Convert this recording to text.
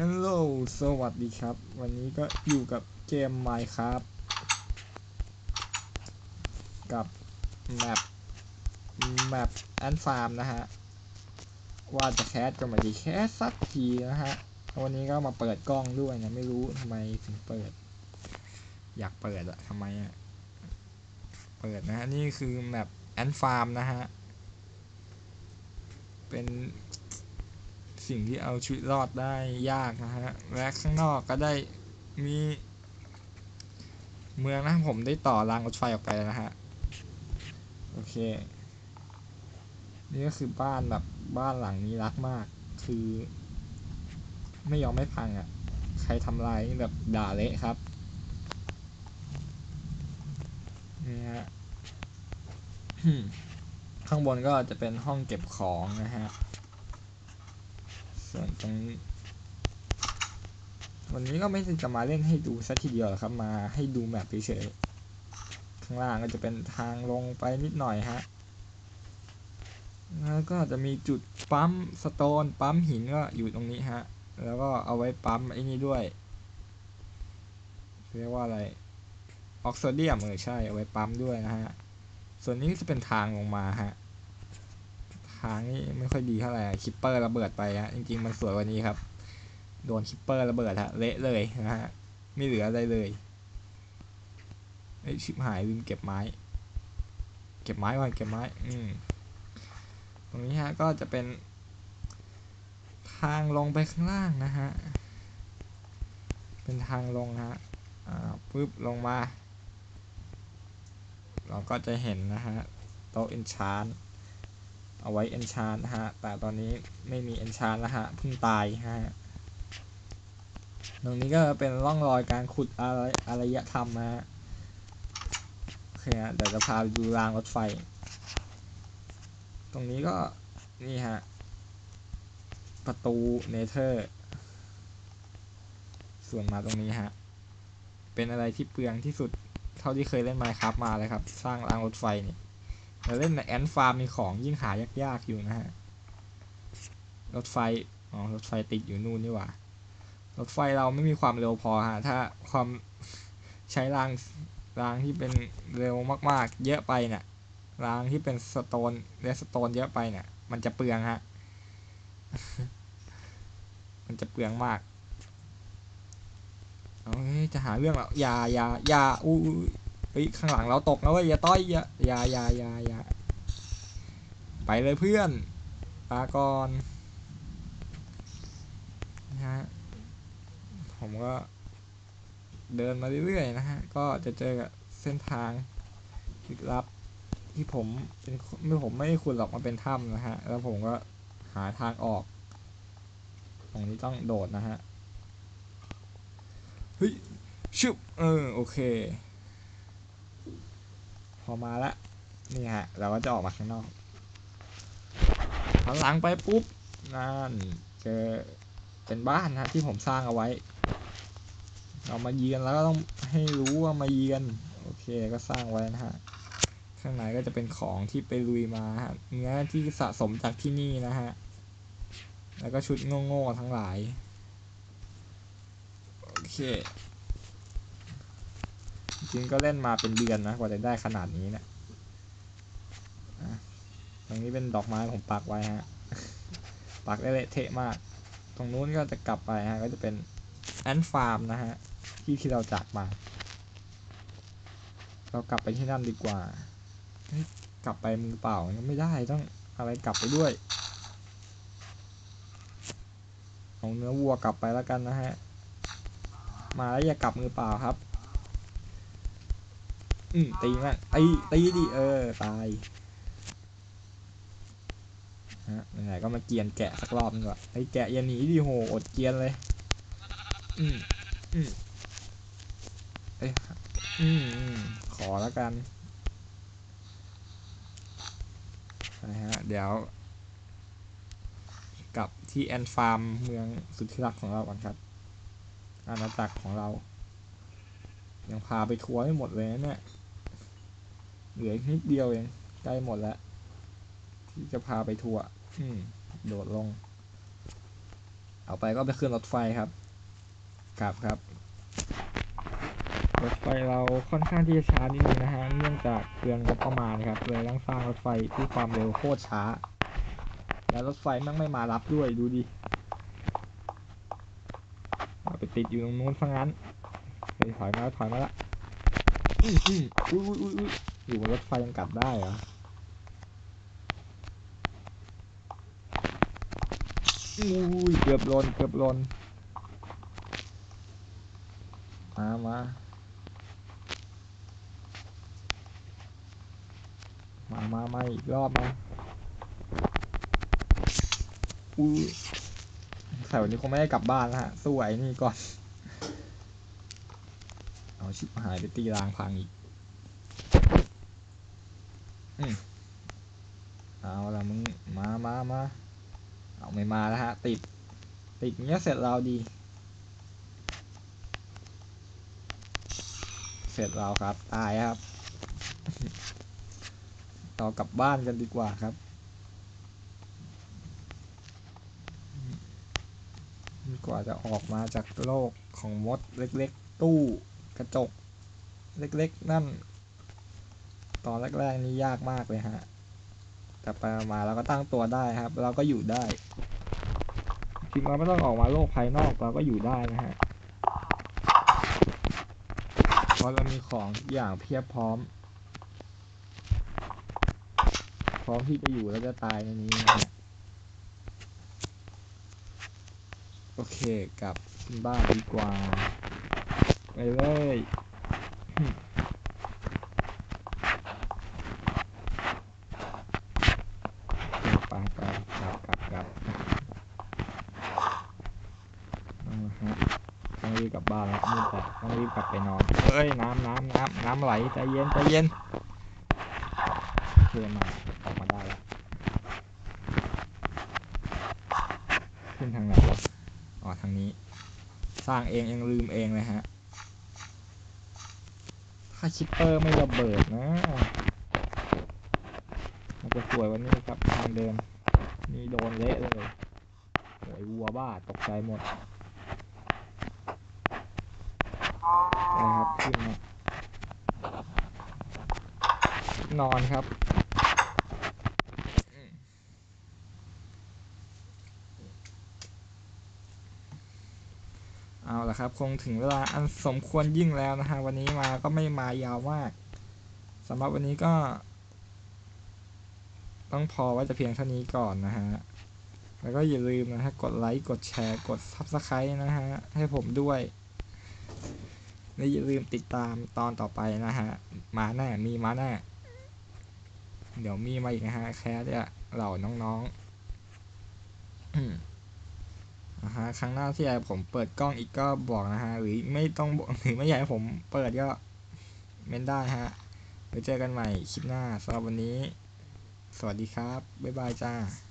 ฮัลโหล สวัสดีครับ วันนี้ก็อยู่กับเกม Minecraft กับแมปแมปแอนฟาร์มนะฮะ ว่าจะแคสก็ไม่ได้แคสสักทีนะฮะ วันนี้ก็มาเปิดกล้องด้วยนะ ไม่รู้ทำไมถึงเปิด อยากเปิดอะทำไมอะเปิดนะฮะ นี่คือแมปแอนฟาร์มนะฮะ เป็น สิ่งที่เอาชีวิตรอดได้ยากนะฮะ และข้างนอกก็ได้มี เมืองนะผมได้ต่อรางรถไฟออกไปแล้วนะฮะ โอเค นี่ก็คือบ้านแบบบ้านหลังนี้รักมาก คือ ไม่ยอมไม่พังอะ่ะ ใครทำลายนี่แบบด่าเละครับนี่ฮะข้างบนก็จะเป็นห้องเก็บของนะฮะ ส่วนตรงนี้วันนี้ก็ไม่ได้จะมาเล่นให้ดูซะทีเดียวครับ มาให้ดูแมปเฉยๆข้างล่างก็จะเป็นทางลงไปนิดหน่อยฮะแล้วก็จะมีจุดปั๊มสโตนปั๊มหินก็อยู่ตรงนี้ฮะ แล้วก็เอาไว้ปั๊มไอ้นี่ด้วย เรียกว่าอะไร ออกซิเดียมเออใช่ เอาไว้ปั๊มด้วยนะฮะ ส่วนนี้จะเป็นทางลงมาฮะ ทางนี้ไม่ค่อยดีเท่าไหร่คิปเปอร์ระเบิดไปฮะจริงๆมันสวยกว่านี้ครับ โดนคิปเปอร์ระเบิดฮะเละเลยนะฮะไม่เหลืออะไรเลยไอชิบหายลืมเก็บไม้ เก็บไม้ก่อนเก็บไม้ อืมตรงนี้ฮะก็จะเป็น ทางลงไปข้างล่างนะฮะ เป็นทางลงฮะ อ่าปึ๊บลงมา เราก็จะเห็นนะฮะโต๊ะเอนชาน เอาไว้เอนชานนะฮะ แต่ตอนนี้ไม่มีเอนชานแล้วฮะเพิ่งตายฮะ ตรงนี้ก็เป็นร่องรอยการขุดอะไรอารยธรรมนะฮะโอเคฮะเดี๋ยวจะพาไปดูรางรถไฟ ตรงนี้ก็นี่ฮะ ประตูเนเธอร์ ส่วนมาตรงนี้ฮะ เป็นอะไรที่เปลืองที่สุดเท่าที่เคยเล่น Minecraft มาเลยครับ สร้างรางรถไฟนี่ ยเราเล่นในแอนฟาร์มมีของยิ่งหายากๆอยู่นะฮะ รถไฟ อ๋อ รถไฟติดอยู่นู่นนี่หว่า รถไฟเราไม่มีความเร็วพอฮะ ถ้าความใช้รางรางที่เป็นเร็วมากๆ เยอะไปเนี่ยรางที่เป็นสโตนเรสโตนเยอะไปเนี่ย มันจะเปลืองฮะ มันจะเปลืองมากเอาเฮ้ยจะหาเรื่องแล้วอย่าอย่าอย่าอู้ เฮ้ยข้างหลังเราตกนะเว้ยอย่าต้อยอย่าอย่าอย่าอย่าอย่าไปเลยเพื่อนปาก่อนนะฮะผมก็เดินมาเรื่อยๆนะฮะ ก็จะเจอกับเส้นทางลึกลับที่ผมเป็นไม่ผมไม่ได้คุณหรอกมาเป็นถ้ำนะฮะ แล้วผมก็หาทางออก ตรงนี้ต้องโดดนะฮะ เฮ้ยชุบเออโอเค พอมาละนี่ฮะ เราก็จะออกมาข้างนอกหันหลังไปปุ๊บนั่นเจอเป็นบ้านนะที่ผมสร้างเอาไว้ เรามาเยือนแล้วก็ต้องให้รู้ว่ามาเยือนโอเคก็สร้างไว้นะฮะข้างในก็จะเป็นของที่ไปลุยมาฮะเนื้อที่สะสมจากที่นี่นะฮะแล้วก็ชุดโง่ๆทั้งหลายโอเค จริงก็เล่นมาเป็นเดือนนะกว่าจะได้ขนาดนี้เนะี่ยตรงนี้เป็นดอกไม้ผมปักไว้ฮะ ปักได้เละเทะมาก ตรงนู้นก็จะกลับไปฮะ ก็จะเป็นแอนฟาร์มนะฮะ ที่ที่เราจากมา เรากลับไปที่นั่นดีกว่า กลับไปมือเปล่าไม่ได้ต้องอะไรกลับไปด้วยเอาเนื้อวัวกลับไปแล้วกันนะฮะ มาแล้วอย่ากลับมือเปล่าครับ อืมตีม่งตีตีดิเออตายฮะไหนก็มาเกียนแกะสักรอบนึงก่อนไอ้แกะย่าหนีดิโหอดเกียนเลย อืมอืมเอ้ยอืมอืมขอแล้วกันนะฮะเดี๋ยว กลับที่แอนฟาร์มเมืองสุดที่รักของเราก่อนครับ อาณาจักรของเรา ยังพาไปทัวร์ไม่หมดเลยนะเนี่ย เหลืออีกนิดเดียวเองใกล้หมดแล้ว ที่จะพาไปทัวร์โดดลง เอาไปก็ไปขึ้นรถไฟครับกลับครับ รถไฟเราค่อนข้างที่จะช้านิดนึงนะฮะเนื่องจากเปลืองงบประมาณครับเลยต้องสร้างรถไฟที่ความเร็วโคตรช้า แล้วรถไฟม่งไม่มารับด้วยดูดิเอาไปติดอยู่ตรงนู้นซะงั้นเฮ้ยถอยมาถอยมาล้วอื้อหืออุ้ยอุ้ยอุ้ย อยู่บนรถไฟยังกลับได้เหรออุ้ยเกือบลนเกือบลนมามามามามาอีกรอบมาอุ้ยแต่วันนี้คงไม่ได้กลับบ้านแล้วฮะสู้ไอ้นี่ก่อน เอาชิบหายไปตีรางพังอีก เอาละมึงมามามาเอาไม่มาแล้วฮะ ติด ติดเงี้ยเสร็จเราดี เสร็จเราครับ ตายครับ ต่อกลับบ้านกันดีกว่าครับกว่าจะออกมาจากโลกของมดเล็กๆ ตู้กระจก เล็กๆ นั่น ตอนแรกๆนี่ยากมากเลยฮะ แต่ไปมาเราก็ตั้งตัวได้ครับ เราก็อยู่ได้จริงเราไม่ต้องออกมาโลกภายนอกเราก็อยู่ได้นะฮะเพราะเรามีของอย่างเพียบพร้อม พร้อมที่จะอยู่และจะตายในนี้นะฮะโอเคกลับขึ้นบ้านดีกว่า ไปเลย ไปไปกลับกลับกลับเอาละฮะต้องรีบกลับบ้านแล้วมืดแต่ต้องรีบกลับไปนอนเอ้ยน้ำน้ำน้ำน้ำไหลใจเย็นใจเย็นเพื่อนมาออกมาได้แล้วขึ้นทางไหนวะอ๋อทางนี้ สร้างเองยังลืมเองเลยฮะถ้าชิปเปอร์ไม่ระเบิดนะ จะสวยวันนี้ครับทางเดินนี่โดนเละเลยโอ้ยวัวบ้าตกใจหมดนะครับขึ้นมานอนครับเอาละครับ คงถึงเวลาอันสมควรยิ่งแล้วนะฮะวันนี้มาก็ไม่มายาวมากสำหรับวันนี้ก็ ต้องพอไว่าจะเพียงเท่านี้ก่อนนะฮะ แล้วก็อย่าลืมนะฮะ กดไลค์ กดแชร์ กด Subscribe นะฮะ ให้ผมด้วย และอย่าลืมติดตามตอนต่อไปนะฮะ มาแน่ มีมาแน่ เดี๋ยวมีมาอีกนะฮะ แคสเนี่ยเหล่าน้องๆนะฮะ ครั้งหน้าที่ผมเปิดกล้องอีกก็บอกนะฮะ หรือไม่ต้องบอกหรือไม่อยากให้ผมเปิดก็เม้นได้ฮะไว้เจอกันใหม่คลิปหน้าสำหรับวันนี้ สวัสดีครับ บ๊ายบายจ้า